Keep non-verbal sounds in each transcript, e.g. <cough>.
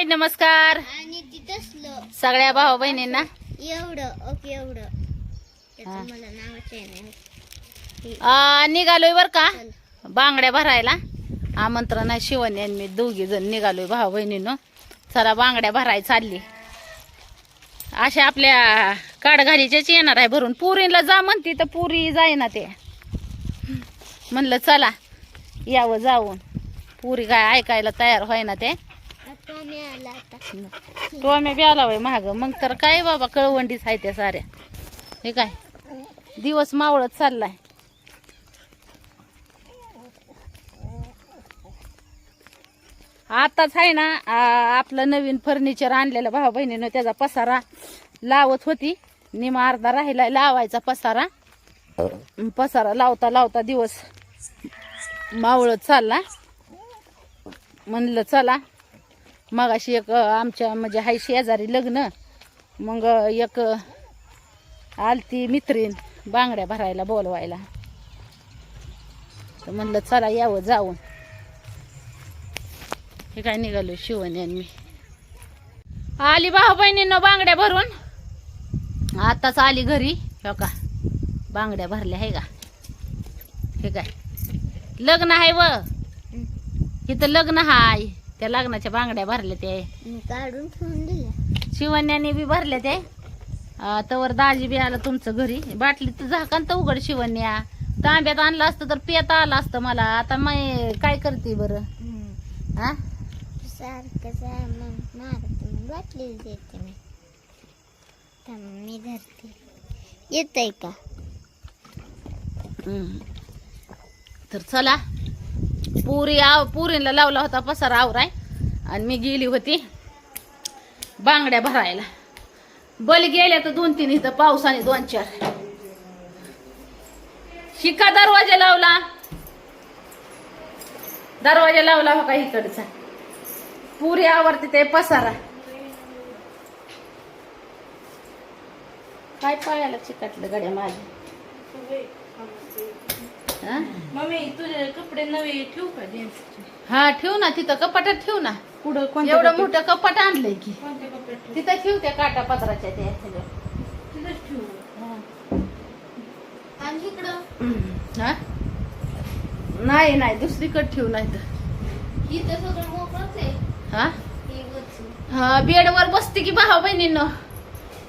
हाय नमस्कार. आणि तिथंच सगळ्या भाऊ बहिणींना? एवढं ओके एवढं. त्याचं मला नावाच आहे नाही आ, निघालोय बर का. बांगड्या भरायला. आमंत्रण आहे शिवण यांनी मी दोघी जण निघालोय भाऊ बहिणीनं. चला बांगड्या भराय चालली. अशा आपल्या काडघालीच्याच येणार आहे भरून. पुरीला जा म्हणती तर पुरी जाईना ते. म्हणलं चला यावं जाऊन. पुरी काय ऐकायला तयार ते. मी आला आता टोम्या बी आला वय महाग मग तर काय बाबा कळवंडीच आहे त्या साऱ्या. हे काय? दिवस मावळत चाललाय. आताच आहे ना आपलं नवीन फर्निचर आणलेलं भाऊ बहिणीनं त्याचा पसारा लावत होती. निमा अर्धा राहिला लावायचा पसारा. पसारा लावता लावता दिवस मावळत चालला. म्हणलं चला. मगाशी एक आमच्या म्हणजे हाय शेजारी लग्न. मग एक आलती मित्रीन बांगड्या भरायला बोलवायला. तर म्हणलं चला यावं जाऊन. हे काय निघालो शिवण आणि मी. आली भाऊ बहिणीनं बांगड्या भरून. आताच आली घरी. हो का बांगड्या भरल्या आहे का. हे काय लग्न आहे व. इथं लग्न हाय. त्या लग्नाच्या बांगड्या भरल्या ते मी काढून ठेवून दिल्या. शिवण्याने बी भरल्या ते अं, तवर दाजी बी आलं तुमचं घरी. बाटली तर झाकण तर उघड शिवण्या तांब्यात आणलं असतं तर पेता आलं असतं मला. आता मी काय करते बरं? हा सारखं आहे मग मारते मग बाटली देते मी. थांब मी धरते. येत आहे का? हम्म. तर चला. पुरी आव पुरीला लावला होता पसारा आवराय. आणि मी गेली होती बांगड्या भरायला. बल गेल्या तर दोन तीन इथं पावसाने दोन चार. शिका दरवाजा लावला? दरवाजा लावला हो का इकडचा. पुरी आवडते ते पसारा. काय पायाला चिकटलं गड्या माझ्या मम्मी तुझे कपडे नवे ठेवू का जेंट्सचे हा ठेव ना तिथं कपाटात ठेव ना. कुठं? एवढं मोठं कपाट आणलंय की. कोणते कपडे ठेवू? तिथं ठेव त्या काटा पत्राच्या त्या ह्याच्यावर. तिथंच ठेवू. हा. आणि इकडं. हम्म. हा? नाही नाही दुसरीकडे ठेव नाही तर. इथं सगळं मोकळंच आहे. हा? हे वरचं. हा बेडवर बसते की भाऊ बहिणीनं.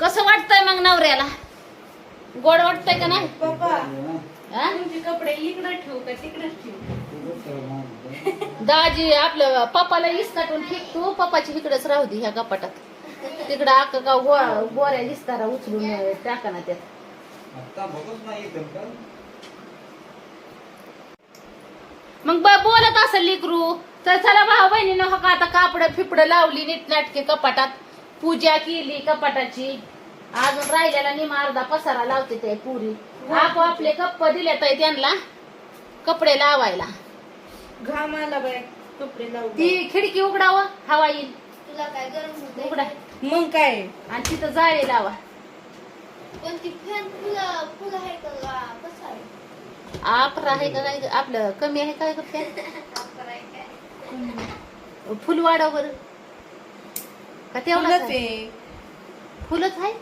कसं वाटतंय मग नवऱ्याला? गोड वाटतंय का नाही? पप्पा? तुमचे कपडे इकडे ठेवू का तिकडेच ठेवू? दाजी आपलं पप्पाला इस्काटून फेक तू? पप्पाची इकडेच राहू दे ह्या कपाटात तिकडं अक्का का गो- गोऱ्या इस्तारा उचलून टाका ना त्यात. मग ब- बोलत असेल लिकरू. तर चला भाऊ बहिणीनं हो का आता कापड फिपड लावली नीटनाटके कपाटात? पूजा केली कपाटाची. अजून राहिलेला निमा अर्धा पसारा लावते ते पुरी. आपले कप्प दिले तर त्यांना कपडे लावायला. घाम आला बाय कपडे लावू ती खिडकी उघडावं हवा येईल. तुला काय गरम होत उघडा. मग काय? आणि तिथं जाळे लावा. पण ती फॅन फुलं फुलं आहे का गा? कसं आहे? आप आहे का काय आपलं कमी आहे काय वापर <laughs> आहे काय? फुल वाढावर का तेवढाच फुलंच आहे?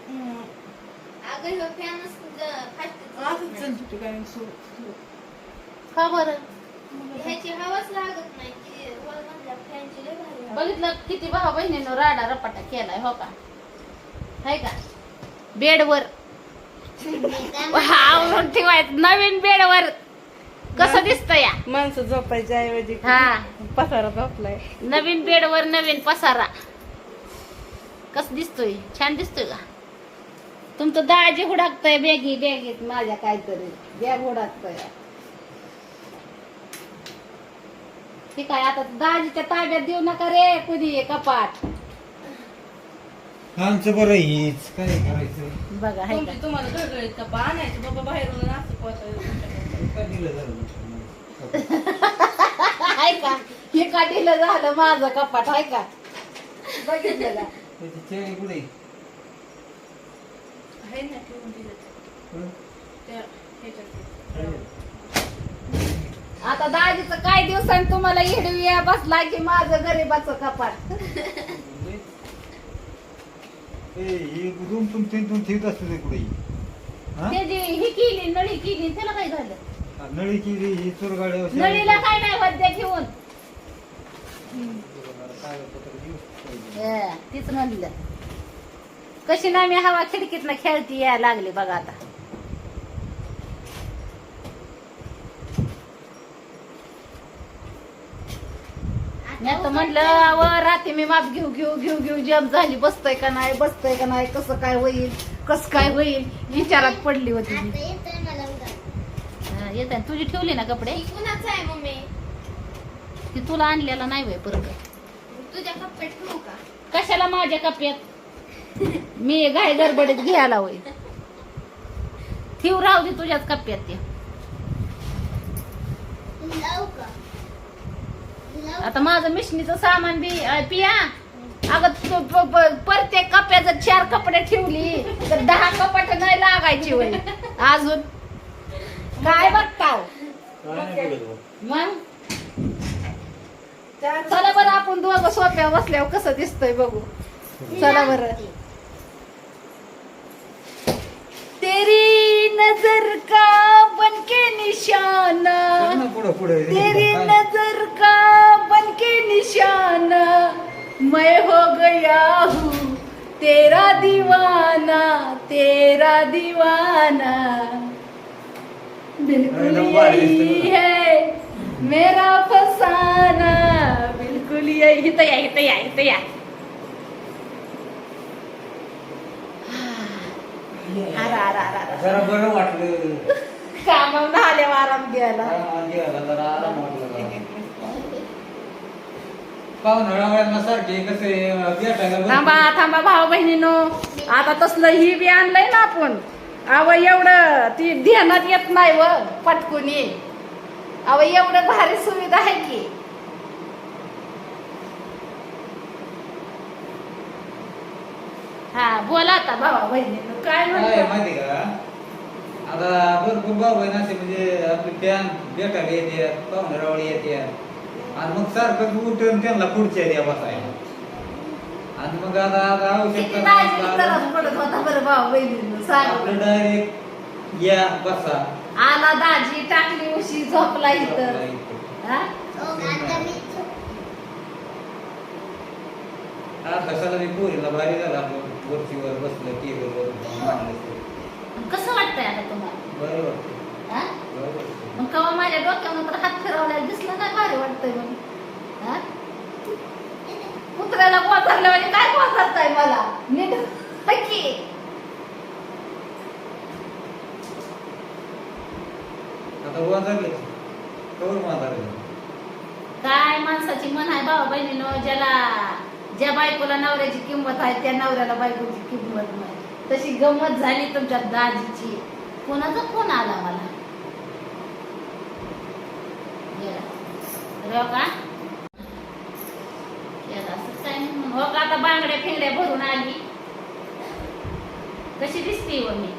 अगं ह्यो फॅनच फाटतो. असंच चल तुझं काय सु- सु- का बरं? ह्याची हवाच लागत नाही ती वरमधल्या फॅनची लय भारी हवा. बघितलं किती भाऊ बहिणीनं राडा रपाटा केलाय हो का? हाय का? बेडवर. आवरून ठेवायचं नवीन बेडवर. कसं दिसत या? माणसं झोपायच्या ऐवजी हा. पसारा झोपलाय. नवीन बेडवर नवीन पसारा. कस दिसतोय? छान दिसतोय का? तुमचं दाजी हुडाकतंय बॅगी बॅगीत माझ्या काहीतरी. बॅग हुडाकतोय. ठीक आहे आता दाजीच्या ताब्यात देऊ नका रे कुणी हे कपाट आमचं बरं हीच काय करायचं? बघा हाय का? तुमचे तुम्हाला गळगळीत कपा आणायचे बाबा बाहेरून असं काय दिलं झालं हाय का? हे काढीलं झालं माझं कपाट हाय का? बघितलं का? त्याची कुठे आहे? ना ठेवून दिलं हं? त्या ह्याच्यात. आता दाजीचं काय दिवसांनी तुम्हाला हिडवी बसला की माझं गरीबाचं कपाट ए, ही दोन तुम तीन तुम ठेवत असतो ते कुठे हा? ते जी ही केली नळी केली त्याला काय झालं? नळी केली ही नळीला काय नाही ठेवून तीच म्हणलं. कशी ना मी हवा खिडकीतनं खेळती यायला लागली बघा आता. मी आता म्हणलं अव रात्री मी माप घेऊ घेऊ घेऊ घेऊ जम झाली. बसतय का नाही बसतय का नाही कसं काय होईल कसं काय होईल? विचारात पडली होती मी. हा, येत तुझी ठेवली ना कपडे? कुणाचं आहे मम्मी? ती तुला आणलेला नाही वय परत. तुझ्या कप्प्यात ठेवू का? कशाला माझ्या कप्प्यात? मी घाई गडबडीत घ्यायला होय. ठेव राहू दे तुझ्याच कप्प्यात ते. आता माझं मिशनीचं सामान बी पिया. अगं तू प- प- प्रत्येक कप्प्यात जर चार कपडे ठेवली तर दहा कपाट नाही लागायची होय. अजून. काय बघताव? मग? चला बरं आपण दोघं सोप्या बसल्यावर कसं दिसतंय बघू. चला बरं तेरी नजर का बनके निशाना? तेरी? नजर का बनके निशाना? मैं हो गया हूँ तेरा दीवाना तेरा दीवाना। बिल्कुल यही. है मेरा फसाना। बिल्कुल यही इथं या इथं या इथं या अरा अरा अरा जरा बरं वाटलं. कामावर आल्यावर आराम घ्यायला. जरा आराम वाटला पाहुणा सारखे कसे भेटायला बरं. थांबा थांबा भाऊ बहिणीनो. आता तसलं ही बी आणलंय ना आपण. अव एवढं ती ध्यानात येत नाही व पटकून. अव एवढं भारी सुविधा आहे की. हा बोला आता भावा काय काय आहे म्हणतो? माहिती का? आता भरपूर भाऊ बहीण असे म्हणजे आपली फॅन भेटायला येते पाहुणेरावळी येते आणि मग सारखं उठून त्यांना पुढच्या द्या बसायला. आणि मग आता आता किती दाजी आवश्यकता त्रास पडत होता बरं भाऊ बहिणीनो सांग. आपलं डायरेक्ट या बसा. आला दाजी टाकली उशी झोपला इथं. हा? हा कशाला मी पोरीला भारी झाला आपलं. वरतीवर बसलं मांडलं. कसं वाटतंय आता तुम्हाला? बरं वाटतं हा? बरं वाटतं मग कवा माझ्या तर हात फिरवला दिसलं नाही भारी वाटतंय मग हा? कुत्र्याला कोथरलं म्हणजे काय कोथरताय मला नीट हाय की आता वाजरले कवर वाजरले काय माणसाची मन आहे भाऊ बहिणीनो ज्याला ज्या बायकोला नवऱ्याची किंमत आहे त्या नवऱ्याला बायकोची किंमत नाही. तशी गंमत झाली तुमच्या दाजीची. कोणाचा फोन आला मला? का. हो का आता बांगड्या फिंगड्या भरून आली? कशी दिसते हो मी?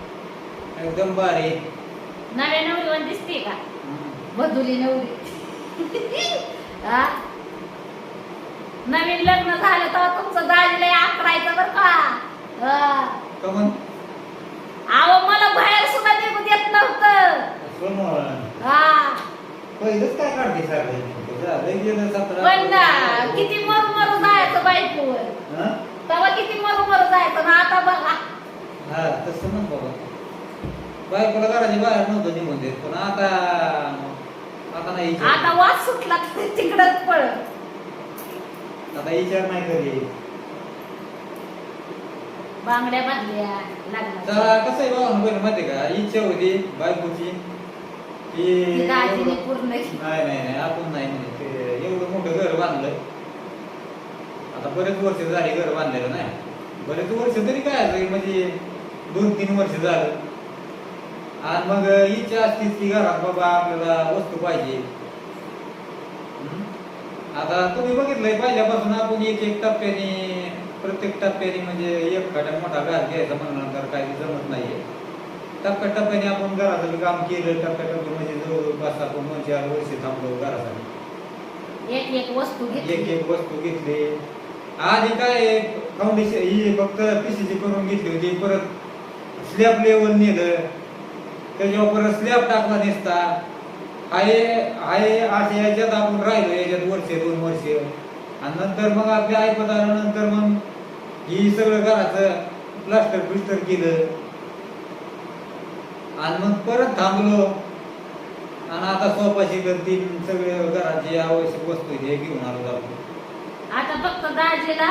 एकदम भारी. नव्या नवरीवर दिसते का? बदुली नवरी. <laughs> हा? नवीन लग्न झालं तेव्हा तुमचं दाजीला आकडायचं बर का? हा. अहो मला बाहेर सुद्धा निघू देत नव्हतं. हा. पहिलंच काय काढते सारखं पण किती मरू मरू जायचं बायकोवर? तेव्हा किती मरू मरू जायचं ना आता बघा. हा तसं म्हण बाबा. बायकोला घराच्या बाहेर नव्हतं निघून देत पण आता आता नाही. आता वास सुटला तिकडच पळ आता विचार नाही करी बांगड्या बांधल्या लग्नाच्या तर कसं आहे बाबा बरं माहिती का? इच्छा होती बायकोची. की ती दाजीने एवढं- पूर्ण केली. नाही नाही नाही आपण नाही ते एवढं मोठं घर बांधलं. आता बरेच वर्ष झाली घर बांधलेलं नाही. बरेच वर्ष तरी काय असं म्हणजे दोन तीन वर्ष झालं. आणि मग इच्छा असतीच की घरात बाबा आपल्याला वस्तू पाहिजे? आता तुम्ही बघितलंय पहिल्यापासून आपण एक एक टप्प्याने प्रत्येक टप्प्याने म्हणजे एक खड्या मोठा घास घ्यायचा म्हणल्यानंतर काही जमत नाहीये. टप्प्याटप्प्याने आपण घराचं काम केलं टप्प्याटप्प्या म्हणजे जवळपास आपण दोन चार वर्ष थांबलो घरासाठी. एक एक वस्तू घेतली. एक एक वस्तू घेतली. आधी काय फाउंडेशन ही फक्त पीसीची करून घेतली होती परत स्लॅब लेवल नेलं. त्याच्यावर परत स्लॅब टाकला नसता. आहे आहे असे याच्यात आपण राहिलो याच्यात वर्ष दोन वर्ष आणि नंतर मग आपल्या ऐकत आल्यानंतर मग ही सगळं घराचं प्लास्टर प्लिस्टर केलं. आणि मग परत थांबलो. आणि आता सोपाशी तीन सगळे घराचे आवश्यक वस्तू हे घेऊन आलो आपण आता फक्त दाजीला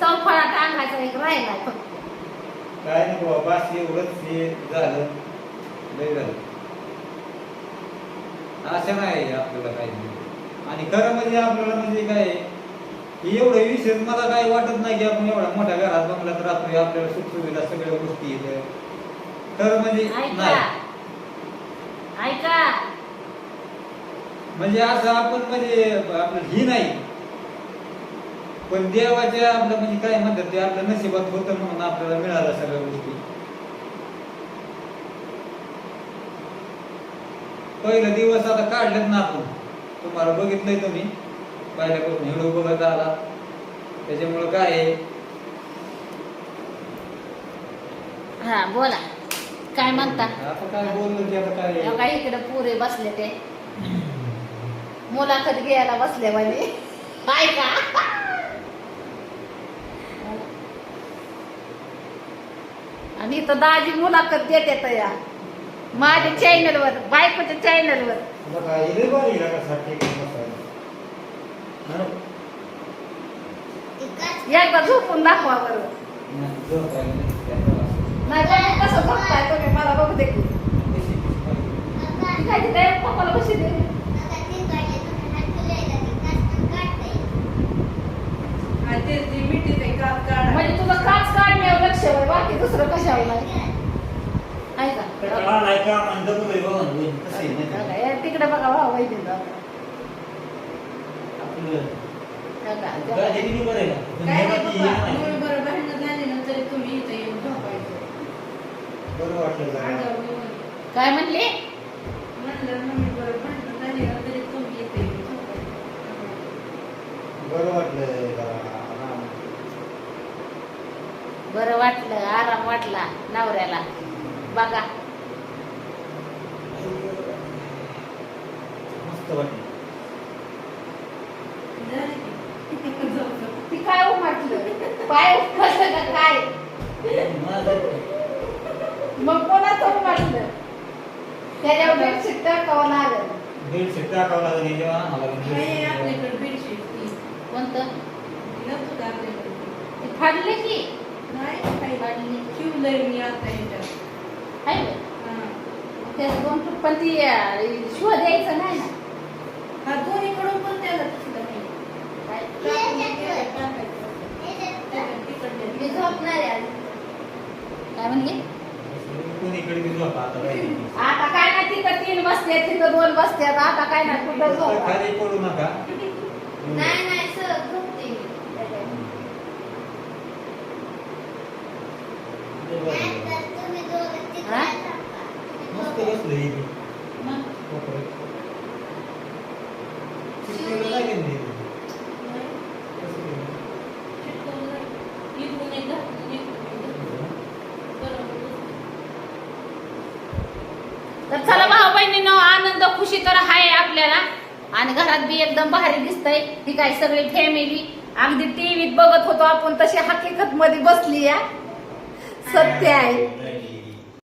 चौफळा टांगायचा एक फक्त. काय नाही बाबा एवढंच हे झालं. लय झालं. असं नाही आपल्याला काही. आणि खरं म्हणजे आपल्याला म्हणजे काय एवढं विशेष मला काही वाटत नाही की आपण एवढ्या मोठ्या घरात बंगल्यात राहतोय आपल्याला सुखसुविधा सगळ्या गोष्टी येत खरं म्हणजे नाही. ऐका. म्हणजे असं आपण म्हणजे आपलं ही नाही. पण देवाच्या आपलं म्हणजे काय म्हणतात ते आपल्या नशिबात होतं म्हणून आपल्याला मिळालं सगळ्या गोष्टी. पहिला दिवस आता काढलेत ना आपण. तुम्हाला बघितलंय तुम्ही. पहिल्यापासून व्हिडिओ बघत आला. त्याच्यामुळं काय आहे? हा बोला. काय म्हणता? आता काय बोललो की आता काय? आहे? काय इकडे पुरे बसले ते. मुलाखत घ्यायला बसले म्हणजे ऐका आणि इथं दाजी मुलाखत देते या माझ्या चॅनलवर बायकोच्या चॅनलवर बघा? एकाच एकदा झोपून दाखवा बरोबर नाही. नाही तुम्ही कसं झोपताय तुम्ही मला बघू दे की. तशी पिशवी पाहिजे. काय ते काय पप्पाला कशी दे पण. आणि ते जे मिठी ते काप काढा म्हणजे तुझं काच काढण्यावर लक्ष आहे बाकी दुसरं कशावर नाही कसं आहे का? तिकडे बघा भाऊ वैद्य आपलं गाडी किती बरं आहे का? पण काय नाही देवाची हे पप्पा नाही. तुम्ही बरं भांडणं झाली ना तरी तुम्ही इथे येऊन झोपायचं बरं वाटलं जरा. अंगावर येऊन. काय म्हणले म्हणलं मम्मी बरं भांडणं झाली ना तरी तुम्ही इथे येऊन झोपायचं बरं वाटलं जरा. आराम. बरं वाटलं आराम वाटला नवऱ्याला बघा. ती काय पाय उमटलं का काय? मग कोणाचं उमटलं? त्याच्यावर बेडशीट टाकावं लागल. बेडशीट टाकावं लागेल जेव्हा. नाही आपल्याकडे बेडशीट ती. कोणतं? ती नव्हतं का आपल्याकडे? ती फाडले की? नाही काही फाडली. ठेवलंय मी आता याच्यात आहे बघ. हा. त्याचं दोन फूट पण ती शिव द्यायचं नाही ना हा दोन्हीकडून पण त्याला. मी झोपणार आहे. काय झोपा आता काही नाही. आता काय नाही तिथं तीन बसते तिथं दोन बसतात आता काय नाही कुठं झोपा. खाली पडू नका नाही नाही सर झोपते मी. लय भारी नाही आहे. तर तुम्ही दोघं तिकडे हा? थांबा. हे बी. मग कोपऱ्यात. चिटकवलं नाही का नाही? कसं केलं? तर चला भाऊ बहिणीनो आनंद खुशी तर आहे आपल्याला. आणि घरात बी एकदम भारी दिसतंय. ही काय सगळी फॅमिली अगदी टीव्हीत बघत होतो आपण तशी हकीकत मध्ये बसली या सत्य आहे.